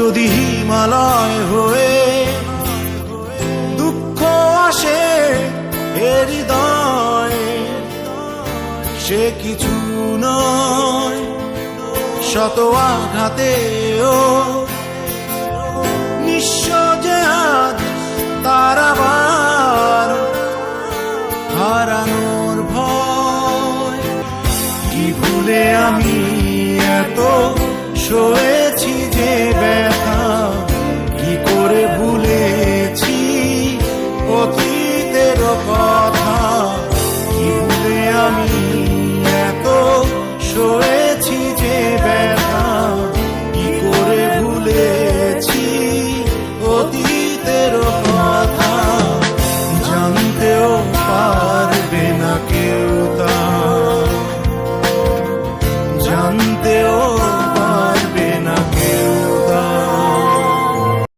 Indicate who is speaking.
Speaker 1: যদি হিমালয় হয়ে দুঃখ আসে হৃদয়, সে কিছু নয়, শত আঘাতেও। নিঃস্বজাত তারাবার হারানোর ভয়। কি ভুলে আমি এত শোয়ে ante hoy.